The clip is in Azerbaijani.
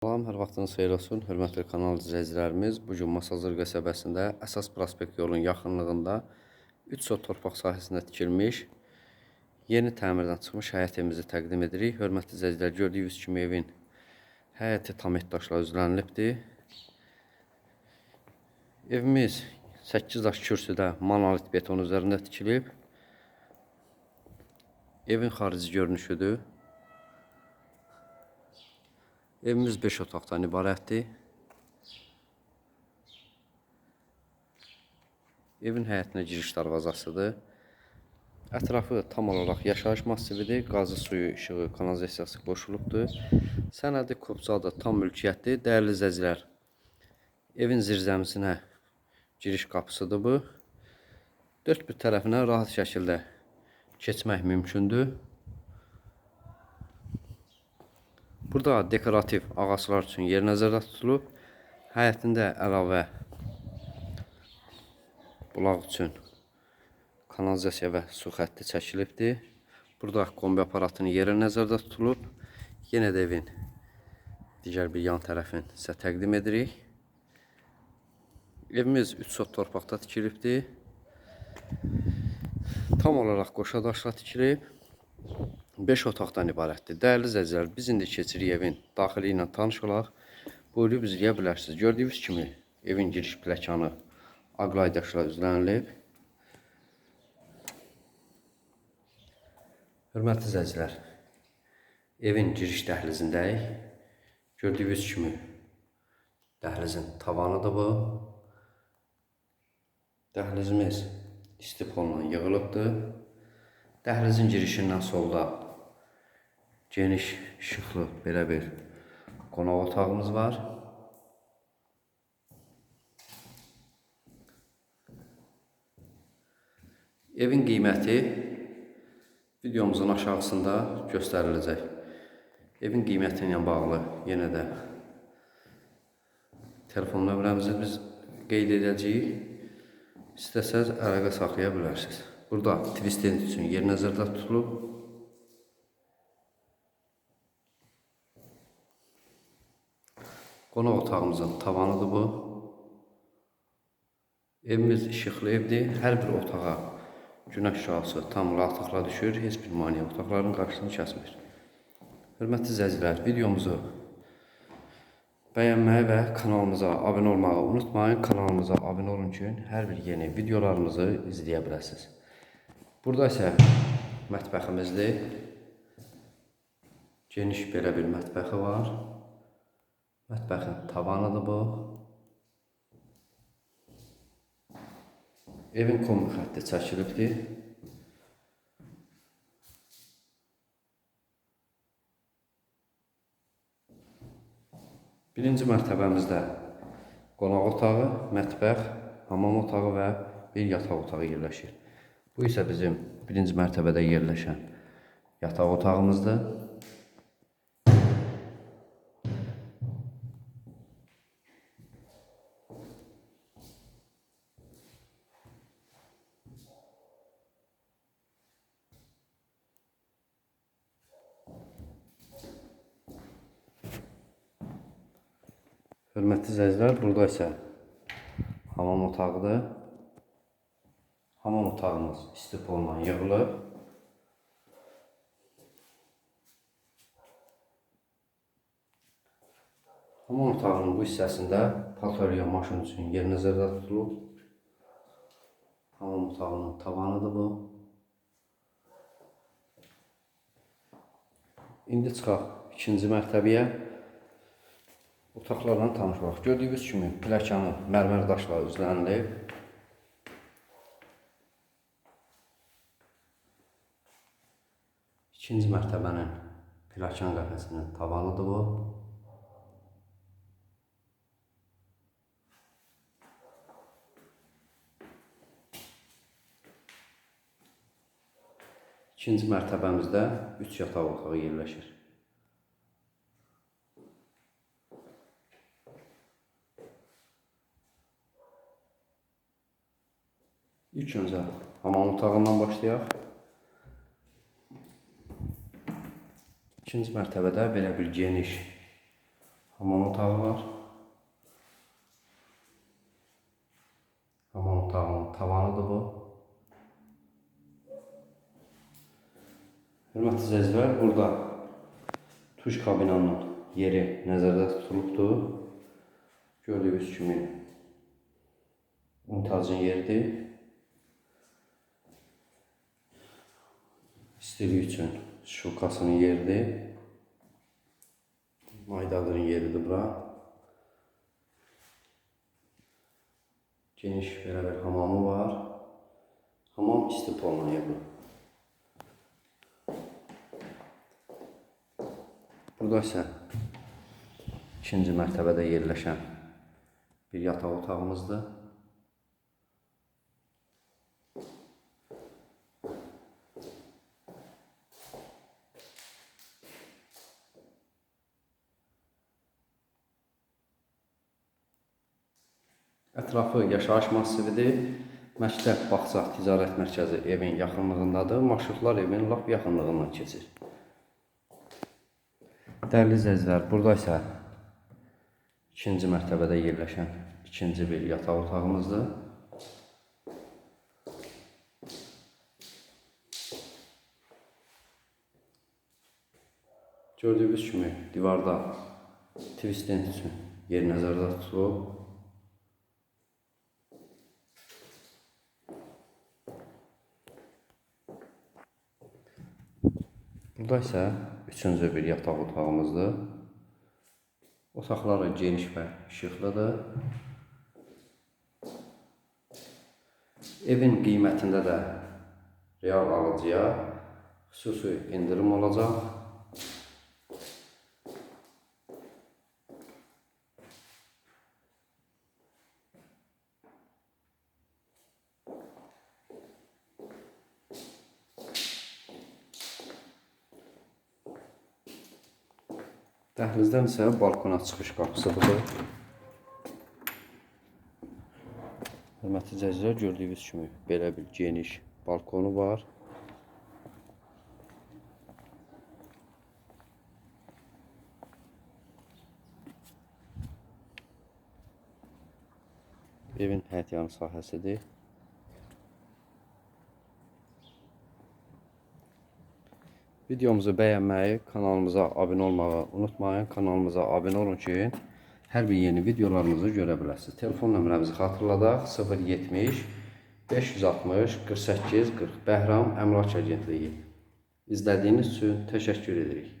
Salam, hər vaxtınız xeyir olsun, hörmətli kanal izləyicilərimiz. Bu gün Masazır qəsəbəsində əsas prospekt yolun yaxınlığında 3 sot torpaq sahəsində tikilmiş yeni təmirdən çıxmış həyət evimizi təqdim edirik. Hörmətli izləyicilər, gördüyünüz kimi evin həyəti tam etdaşla üzlənilibdir. Evimiz 8 daş kürsüdə monolit beton üzərində tikilib. Evin xarici görünüşüdür. Evimiz 5 otaqdan ibarətdir. Evin həyətinə giriş darvazasıdır. Ətrafı tam olaraq yaşayış massividir. Qazı suyu, işığı, kanalizasiyası qoşulubdur. Sənədi Kopcadı tam mülkiyyətdir. Dəyərli izləyicilər, evin zirzəmisinə giriş qapısıdır bu. Dörd bir tərəfinə rahat şəkildə keçmək mümkündür. Burada dekorativ ağaclar üçün yer nəzərdə tutulub. Həyətində əlavə bulaq üçün kanalizasiya və su xətti çəkilibdir. Burada kombi aparatının yeri nəzərdə tutulub. Yenə də evin digər bir yan tərəfini sizə təqdim edirik. Evimiz 3 sot torpaqda tikilibdir. Tam olaraq qoşa daşla tikilib. 5 otaqdan ibarətdir. Dəyərli izləyicilər, biz indi keçirik evin daxili ilə tanış olaq. Buyurub izləyə bilərsiniz. Gördüyünüz kimi evin giriş pləkanı aqlay daşla üzlənilib. Hörmətli izləyicilər, evin giriş dəhlizindəyik. Gördüyünüz kimi dəhlizin tavanıdır bu. Dəhlizimiz istipolla yığılıbdır. Dəhlizin girişindən solda geniş, işıqlı belə bir qonaq otağımız var. Evin qiyməti videomuzun aşağısında göstəriləcək. Evin qiyməti ilə bağlı yenə də telefon nömrəmizi biz qeyd edəcəyik. İstəsəz əlaqə saxlaya bilərsiniz. Burada twist üçün yer nəzərdə tutulub. Qonaq otağımızın tavanıdır bu. Evimiz işıqlı evdir. Hər bir otağa günəş şüası tam rahatlıqla düşür. Heç bir maneə otaqların qarşısını kəsmir. Hörmətli izləyicilər, videomuzu bəyənməyi və kanalımıza abunə olmağı unutmayın. Kanalımıza abunə olun ki, hər bir yeni videolarımızı izləyə biləsiniz. Burada isə mətbəximizdir. Geniş belə bir mətbəxi var. Mətbəxin tavanıdır bu. Evin kombi xətti çəkilibdir. Birinci mərtəbəmizdə qonaq otağı, mətbəx, hamam otağı və bir yataq otağı yerləşir. Bu isə bizim birinci mərtəbədə yerləşən yataq otağımızdır. Hörmətli izləyicilər, burada isə hamam otağıdır. Hamam otağımız istipolla yığılıb. Hamam otağının bu hissəsində patrolya maşın üçün yer nəzərdə tutulub. Hamam otağının tavanıdır bu. İndi çıxaq ikinci mərtəbəyə. Otaqlarla tanış olaq. Gördüyünüz kimi pləkanı mərmər daşla üzlənilib. İkinci mərtəbənin pilləkən qəfəsinin tavanıdır bu. İkinci mərtəbəmizdə 3 yataq otağı yerləşir. İlk öncə hamam otağından başlayaq. İkinci mərtəbədə belə bir geniş hamam otağı var. Hamam otağının tavanıdır bu. Hörmətli izləyicilər, burada tuş kabinanın yeri nəzərdə tutulubdur. Gördüyünüz kimi unitazın yeridir. İstiliyi üçün şukasının yeridir. Maydadırın yeridir bura. Geniş bir hamamı var. Hamam isti polnaya bu. Burada isə ikinci mərtəbədə yerləşən bir yataq otağımızdır. Ətrafı yaşayış massividir. Məktəb, bağça, ticarət mərkəzi evin yaxınlığındadır. Marşrutlar evin lap yaxınlığından keçir. Dəyərli izləyicilər, burada isə ikinci mərtəbədə yerləşən ikinci bir yataq otağımızdır. Gördüyünüz kimi divarda twist üçün yer nəzərdə tutulub. Burada isə üçüncü bir yataq otağımızdır. Otaqları geniş və işıqlıdır. Evin qiymətində də real alıcıya xüsusi indirim olacaq. Dəhlizdən isə balkona çıxış qapısıdır. Hörmətli izləyicilər, gördüyünüz kimi belə bir geniş balkonu var. Evin həyətyanı sahəsidir. Videomuzu bəyənməyi, kanalımıza abunə olmağı unutmayın. Kanalımıza abunə olun ki, hər bir yeni videolarımızı görə biləsiniz. Telefon nömrəmizi xatırladaq: 070 560 48 40 Bəhram Əmlak Agentliyi. İzlədiyiniz üçün təşəkkür edirik.